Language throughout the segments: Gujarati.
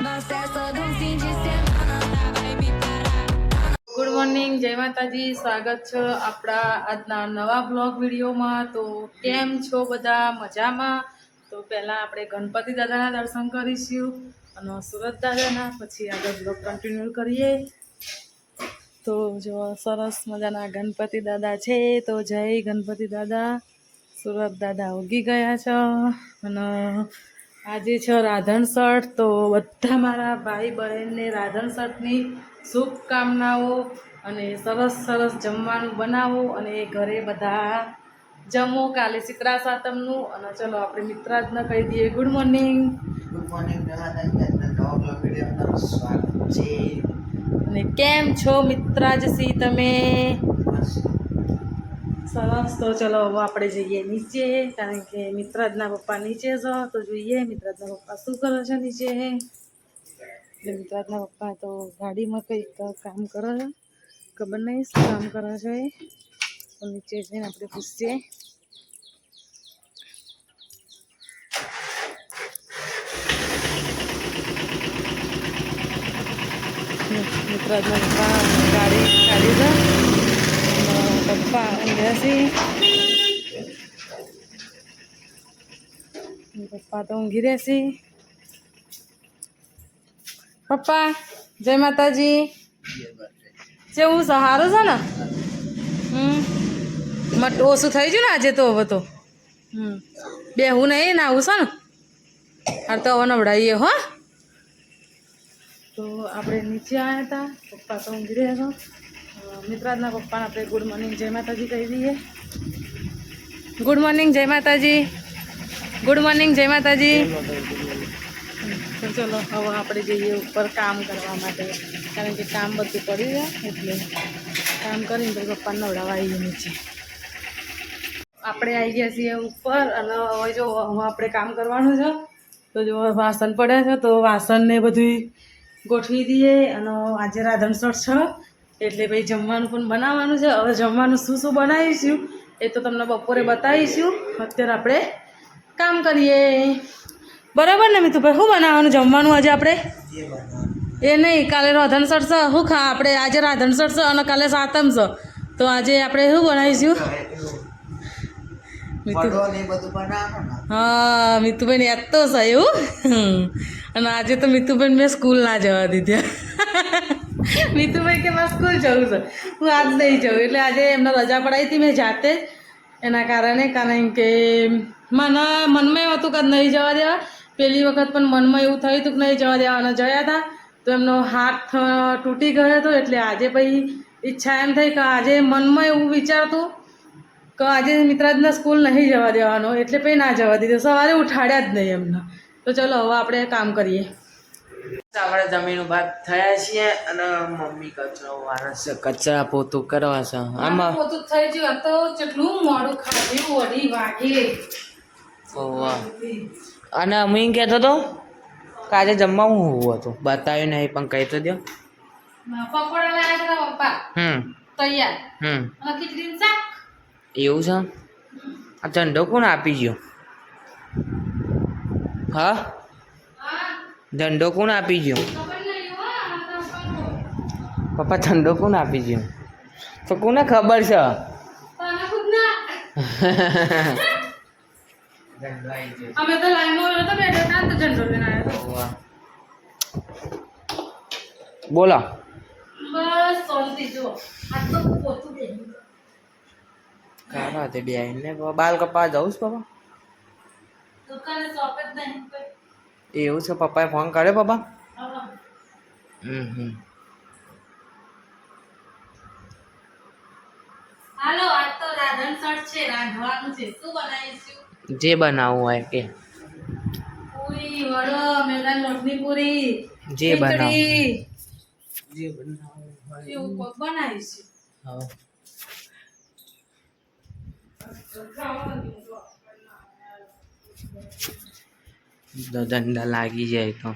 ગુડ મોર્નિંગ જય માતાજી. સ્વાગત છે આપણા આજના નવા બ્લોગ વિડીયોમાં. તો કેમ છો બધા? મજામાં? તો પહેલાં આપણે ગણપતિ દાદાના દર્શન કરીશું અને સુરત દાદાના. પછી આગળ બ્લોગ કન્ટિન્યુ કરીએ. તો જો સરસ મજાના ગણપતિ દાદા છે, તો જય ગણપતિ દાદા. સુરત દાદા ઉગી ગયા છે. અને આજે છે રાધન સઠ તો બધા મારા ભાઈ બહેનને રાધન સઠની શુભકામનાઓ અને સરસ સરસ જમવાનું બનાવો અને ઘરે બધા જમો. કાલે શીતળા સાતમનું. અને ચલો આપણે મિત્રાજને કહી દઈએ ગુડ મોર્નિંગ ગુડ મોર્નિંગ અને કેમ છો મિત્રાજસી તમે? સરસ. તો ચલો, હવે આપણે જઈએ નીચે, કારણ કે મિત્રાજના પપ્પા નીચે છો. તો જોઈએ, મિત્રાજના પપ્પા શું કરે છે નીચે? એટલે મિત્રાજના પપ્પા તો ગાડીમાં કંઈક કામ કરે છે. ખબર નહીં શું કામ કરે છે તો નીચે જઈને આપણે પૂછીએ. મિત્રાજના પપ્પા ગાડી ગાડી છે. પપ્પા ઊંઘ્યા છે પપ્પા તો ઊંઘી રહેશે પપ્પા જય માતાજી કેવું છે સારું છે ને? હમ. ઓછું થઈ ગયું ને આજે તો હવે તો. હમ. બેહું નહીં, ને આવું છે ને? હાર તો હવે નવડાવીએ હો. તો આપણે નીચે આવ્યા હતા. પપ્પા તો ઊંઘી રહ્યા છો. મિત્રાજના પપ્પાને આપણે ગુડ મોર્નિંગ જય માતાજી કહી દઈએ. ગુડ મોર્નિંગ જય માતાજી. ગુડ મોર્નિંગ જય માતાજી. તો ચલો, હવે આપણે જઈએ ઉપર કામ કરવા માટે. કારણ કે કામ બધું પડ્યું એટલે કામ કરીને પછી પપ્પાને નવડાવવા આવીએ નીચે. આપણે આવી ગયા છીએ ઉપર અને હવે જો, હવે આપણે કામ કરવાનું છે. તો જો વાસણ પડ્યા છે, તો વાસણને બધું ગોઠવી દઈએ. અને આજે રાધણસર છે. એટલે ભાઈ જમવાનું પણ બનાવવાનું છે. હવે જમવાનું શું શું બનાવીશું એ તો તમને બપોરે બતાવીશું. અત્યારે આપણે કામ કરીએ. બરાબર ને મિતુભાઈ? શું બનાવવાનું? જમવાનું આજે આપણે? એ નહીં કાલે રાધણ સરસ શું ખા આપણે આજે રાધણ સરસ અને કાલે સાતમ છે. તો આજે આપણે શું બનાવીશું? હા મિતુબેન યાદ તો છે એવું. અને આજે તો મિતુબેન મેં સ્કૂલ ના જવા દીધા. મિતુભાઈ કે મારે સ્કૂલ જવું છે. હું આજ નહીં જઉં, એટલે આજે એમને રજા પડાવી હતી મેં જાતે એના કારણે, કારણ કે મને, મનમાં એવું હતું કે નહીં જવા દેવા. પહેલી વખત પણ મનમાં એવું થયું હતું કે નહીં જવા દેવાના જયા હતા તો એમનો હાથ તૂટી ગયો હતો, એટલે આજે પછી ઈચ્છા એમ થઈ કે આજે મનમાં એવું વિચારતું કે આજે મિત્રાજના સ્કૂલ નહીં જવા દેવાનો. એટલે પછી ના જવા દીધો. સવારે ઉઠાડ્યા જ નહીં એમને. તો ચલો, હવે આપણે કામ કરીએ. આપણે જમીન ઊભા થયા છીએ અને મમ્મી કચરો વારસ કચરા પોતું કરવા છે. આમાં પોતું થઈ ગયું. તો કેટલું મોડું ખાધું અઢી વાગે. ઓવા અને હું કહેતો હતો કે આજે જમવાનું હોવું હતું. બતાવ્યું નહીં પણ કહી તો દો પકોડા લાયા હતા પપ્પા. હમ. તૈયાર. હમ. અને ખીચડીનું શાક. એવું છે? આ ઠંડો કોણ આપી ગયો? હા? ઝંડો કોણ આપી ગયો? ખબર નહીં હો આ તો પકોડો. પપ્પા ઠંડો કોણ આપી ગયો? તો કોને ખબર છે? તને ખુદ ના અમે તો લાઈનમાં હતા બેઠા હતા ને તો ઝંડો લઈને આવ્યા હતા. બોલો. બસ શાંતિ જો આ તો પોતું દે કાઢા તે બે આવીને બાલ કપા જવું છે પપ્પા? દુકાને શોપ જ નહીં કોઈ એવું છે પપ્પાએ ફોન કર્યો પપ્પા હા. હમ હમ. હાલો આજ તો રાધન સટ છે રાંધવાનું છે. શું બનાવીશું? જે બનાવવું હોય કે. પૂરી વડો મેદાન લોટની પૂરી જે બનાવો. જે બનાવવું હોય. એવું કોક બનાવીશું? હા. તો દંડા લાગી જાય તો.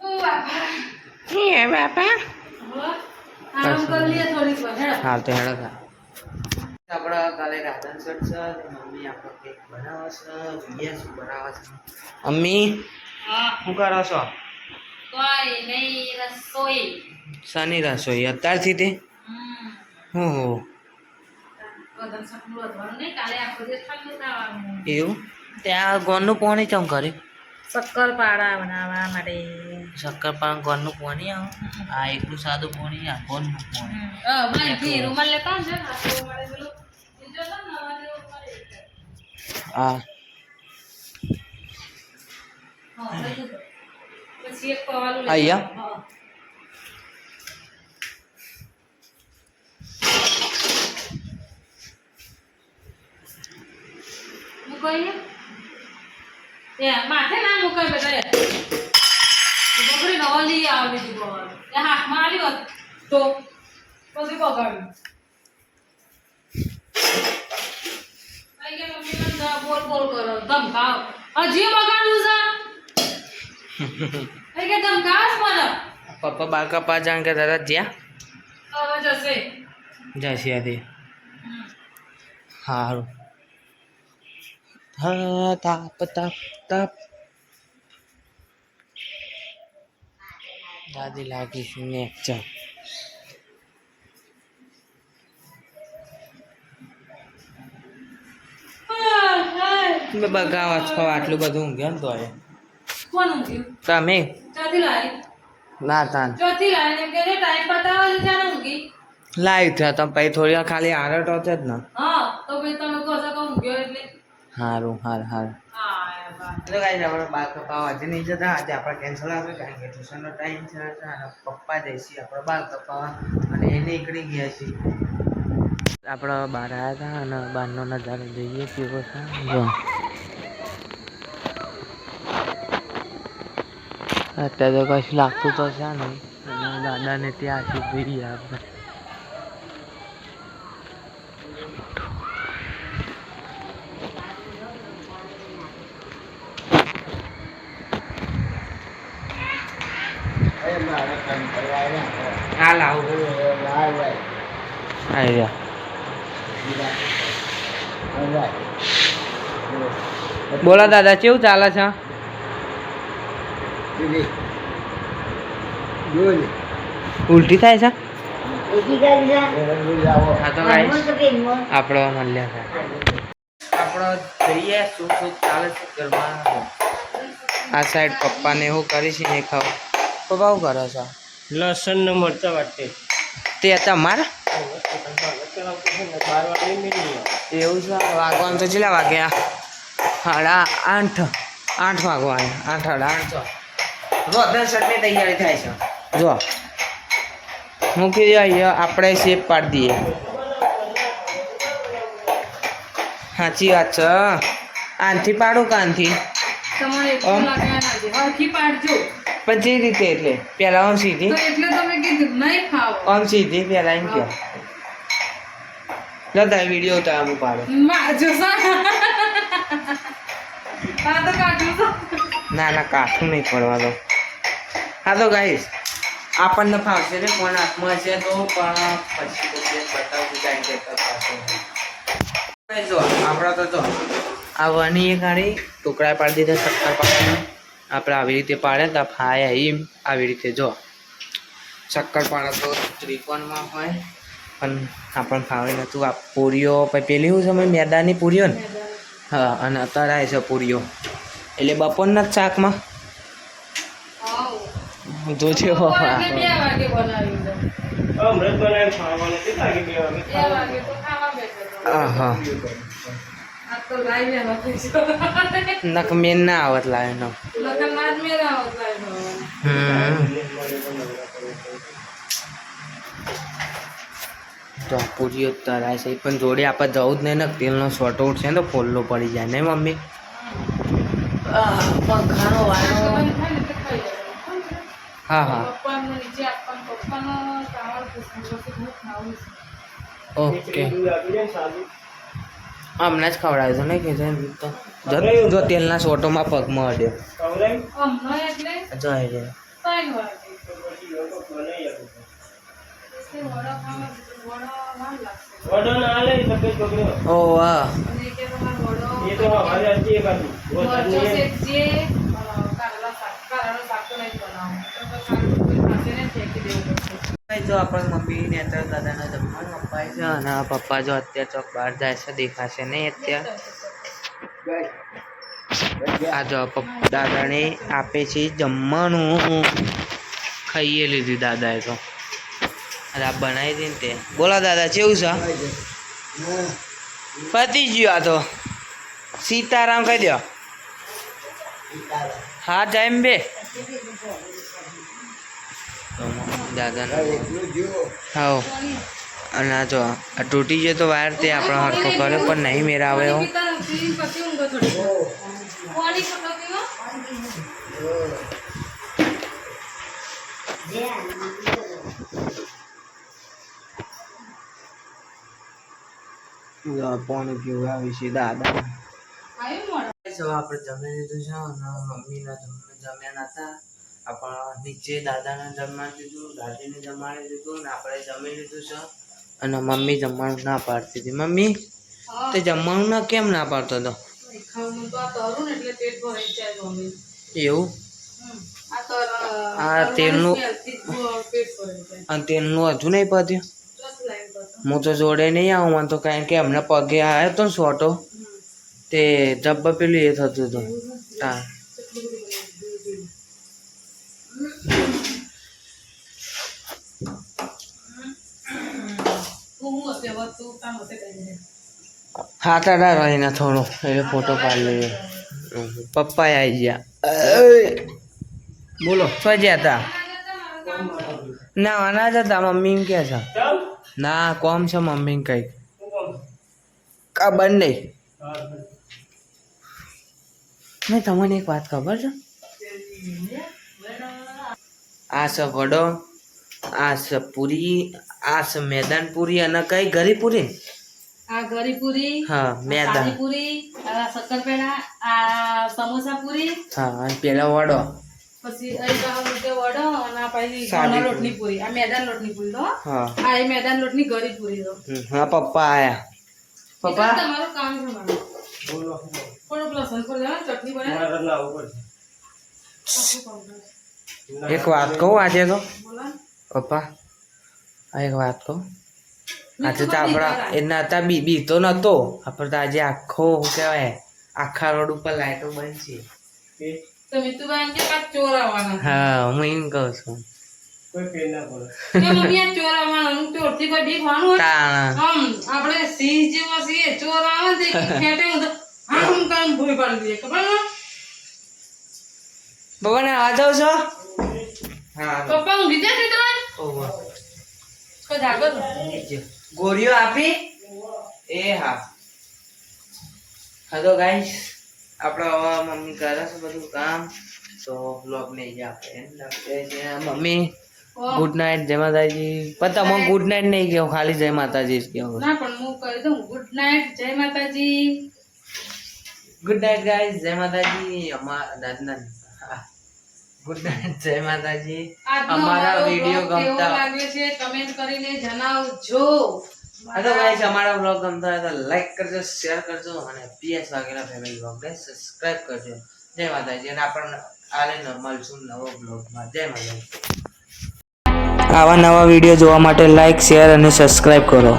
ઓ બાપા હે બાપા. હવે આરામ કરી લઈએ થોડીક વાર હેડો. હા તો હેડો આપણા કાલે રાધન સટ છે મમ્મી આપણો કેક બનાવે છે જોઈએ શું બનાવે છે. મમ્મી? શું કરો છો? કોઈ રસોઈ. શાની રસોઈ? અત્યારથી તે? હું એવું? ત્યાં ગોળનું પાણી ચમ કરે શક્કરપારા બનાવવા માટે. શક્કરપારા ગોળનું પાણી આવે. આ એકલું સાદું પાણી આ ગોળનું પાણી. મારી રૂમાલ લેતા આવજો ને આ રૂમાલે પેલું બીજો તો નવા જેવો રૂમાલ એક. આ હા, લઈ લીધો. પછી એક પવાલું લઈ અહીંયા? હા. એ માથે ના મુકાય. એ બગડી નવા લઈ આવે બીજું પવાલું. એ હાથમાં આવ્યો તો પછી બગાડ્યું બોલ બોલ કરો. ધમકાવો હજી બગાડવું છે? કે ધમકાવ મને. પપ્પા બાર કપા જાણ કે દાદા જ્યાં? હવે જશે. જશે હતી સારું હા તાપ તાપ તાપ. દાદી લાગીશું ને ચા. તમે બગાવા છો આટલું બધું ઊંઘ્યા ને તો એ કોણ ઊંઘ્યું તમે? ચોથી લાવી ના તાન ચોથી લાવી એમ કે ટાઈમ બતાવો છે ત્યારે ઊંઘી લાઈવ થયા તમે પછી થોડી વાર ખાલી આરટો છે જ ને. હા તો પછી તમે કહો છો કે ઊંઘ્યો એટલે. સારું હાર હાર. તો ગાઈસ આપણે બાર કપાવા આજે નહીં જતા. આજે આપણે કેન્સલ આવે કારણ કે ટ્યુશનનો ટાઈમ છે અને પપ્પા જઈશી આપણે બાર કપાવા અને એ નીકળી ગયા છે. આપણે બહાર આવ્યા હતા અને બહારનો નજારો જોઈએ કેવો છે. જો. અત્યારે તો કશું લાગતું તો છે નહીં. અને દાદાને ત્યાં સુધી આપણે આ લાવ આવી ગયા બોલો દાદા કેવું ચાલે છે ઉલટી થાય છે આપણો મળ્યા છે આપણો જઈએ શું શું ચાલે છે ઘરમાં આ સાઈડ પપ્પાને એવું કરી છે ને ખાવ પપ્પા શું કરો છો? લસણ ને મરચા વાટે તે તમારા વાગે મિલી એવું છે વાગવાનું તો કેટલા વાગ્યા સાડા આઠ આઠ વાગવાના આઠ સાડા આઠ. જો શર્ટની તૈયારી થાય છે. જો મૂકી દો અહીંયા આપણે શેપ પાડી દઈએ. સાચી વાત છે આનથી પાડું કાનથી પણ જે રીતે એટલે પહેલાં આમ સીધી. તો એટલે તમે કીધું નહીં ખાવ આમ સીધી પહેલાં એમ કહો. લતા વીડિયો તો આમ પાડો. તો ના ના કાઠું નહીં પડવા દો. હા તો ગાઈશ આપણને ફાવશે ને ફોન હાથમાં છે તો પણ પછી બતાવશું કે તો જો આપણા તો જો આ વની એ ગાડી ટુકડા પાડી દીધા શક્કર પાડીને આપણે આવી રીતે પાડ્યા હતા ફાયા એમ. આવી રીતે જો શક્કર પાડે તો ત્રિકોણમાં હોય. પણ આપણને ફાવે નહોતું આ પૂરીઓ પછી પેલી શું સમય મેદાની પૂરીઓ ને? હા અને અત્યારે આવે છે પૂરીઓ. એટલે બપોરના જ શાકમાં? જોજે બપોર ના આવત લાવે બનાવ્યું છે. અમૃત બનાવી ખાવાનું કેટલા વાગે બે વાગે બે વાગે તો ખાવા બેઠો હતો. હા આ તો લાઈ લેવા પૈસા નક મેન ના આવત લાવે નો લગનમાં જ મેરા હોત લાઈ લેવા. હમ તો પૂરીઓ તરાય છે. પણ જોડે આપણે જવું જ નહીં ને તેલનો શોર્ટ છે ને તો ફોલ્લો પડી જાય ને મમ્મી. હા હા. ઓકે. હમણાં જ ખવડાવ્યો હતું ને કે જો- તેલના શોટોમાં પગમાં અડ્યો ખવડાવી હમણાં વડા ના લે સફેદ છોકરીઓ ઓ વાહ. એ તો હતી એ બાજુ કારેલા શાક શાક તો નહીં ને જો આપણા મમ્મી ને અત્યારે દાદાને જમવાનું અપાય છે અને પપ્પા જો અત્યારે ચોક બહાર જાય છે દેખાશે નહીં અત્યારે. આ જો પપ્પા દાદાને આપે છે જમવાનું. ખાઈએ લીધું દાદાએ તો. અરે બનાવી દે ને તે. બોલા દાદા કેવું છે? પતી ગયું આ તો. સીતારામ કહી દો. હા ટાઈમ બે દાદાના. હા અને આ જો, આ તૂટી ગયો તો વાયર તે આપણો હરખો કર્યો, પણ નહીં મેરા આવે એવો પીતા નથી, પછી ઊંઘો થોડી વાર. પાણી પીવું આવી છે દાદા? આપણે જમી લીધું છે અને મમ્મીના જમ- જમ્યા નતા. આપણા નીચે દાદાને જમવા દીધું દાદીને જમાડી દીધું ને આપણે જમી લીધું છે. અને મમ્મી જમવાનું ના પાડતી હતી. મમ્મી તે જમવાનું ના કેમ ના પાડતો હતો? ખાવાનું તો આ તરું ને એટલે પેટ ભરાઈ જાય મમ્મી. એવું? આ તર- આ તરવાની તેલનું- તેલનું હજુ નહીં પત્યું. હું તો જોડે નહીં આવું તો કારણ કે એમને પગે આવ્યો તો ને શોટો તે જબ્બ પેલું એ થતું હતું. હા. હા હું હશે હવે તું કામ હશે કઈ દે. હાથ અડા રહીને થોડો. એટલે ફોટો પાડી લઈએ. પપ્પા આવી ગયા. બોલો. શું જ્યાં હતા ના ના જતા મમ્મી એમ કે છે. ચાલ ના કોમ છે મમ્મી કઈ ખબર નહીં હા તમને એક વાત ખબર છે? આ છે વડો આ છે પૂરી આ છે મેદાન પૂરી અને કઈ? ગરી પૂરી આ ગરી પૂરી હા મેદાન. પૂરી આ શક્કરપેડા આ સમોસા પૂરી. હા અને પેલા વડો. પછી વડો લોટની પૂરી. આ મેદાન લોટની પૂરી તો. હા. આ એ મેદાન લોટની ગરી પૂરી તો. હા પપ્પા આયા. પપ્પા? તમારું કામ છે મારું. બોલો થોડુંક લસણ પર લેવાનું, ચટણી બનાવે? મારા ઘરના આવું પડશે. એક વાત કહું આજે તો. પપ્પા આ એક વાત કહું. આજે તો આપણા એના એ બી બી તો નતો. આપણે તો આજે આખો શું કહેવાય આખા રોડ ઉપર લાઈટો બંધ છે. એ તો એમ કે કાંઈક ચોર હા હું એમ કહું છું કોઈ ફેર ના પડે કે મમ્મી આ ચોર આવવાના હું ચોરથી કોઈ બીક હોય તાણા આપણે સિંહ જેવો છીએ ચોર આવે ને તે ખેટે હું તો કામ ભૂઈ પાડી દઈએ ખબર ને બાબા આ જાવ છો હા પપ્પા ઓહો. જાગો તો આપી એ હા હેલો તો ગાઈસ આપણે મમ્મી કરે છે બધું કામ. તો બ્લોગ નહીં જાય આપણે મમ્મી ગુડ નાઇટ જય માતાજી. પણ તમે ગુડ નાઇટ નહીં કહો ખાલી જય માતાજી જ કહો. ના પણ હું કહી દઉં ગુડ નાઇટ જય માતાજી. ગુડ નાઇટ ગાઈસ જય માતાજી. અમારા દાદના ગુડ નાઇટ જય માતાજી. અમારા વીડિયો ગમતા. લાગે છે કમેન્ટ કરીને જણાવજો. તો અમારા બ્લોગ ગમતો હોય તો લાઈક કરજો શેર કરજો અને પીએસ વાગેલા ફેમિલી બ્લોગને સબસ્ક્રાઇબ કરજો. જય માતાજી અને આપણને આલે મળશું નવો બ્લોગમાં જય માતાજી. આવા નવા વીડિયો જોવા માટે લાઈક શેર અને સબસ્ક્રાઇબ કરો.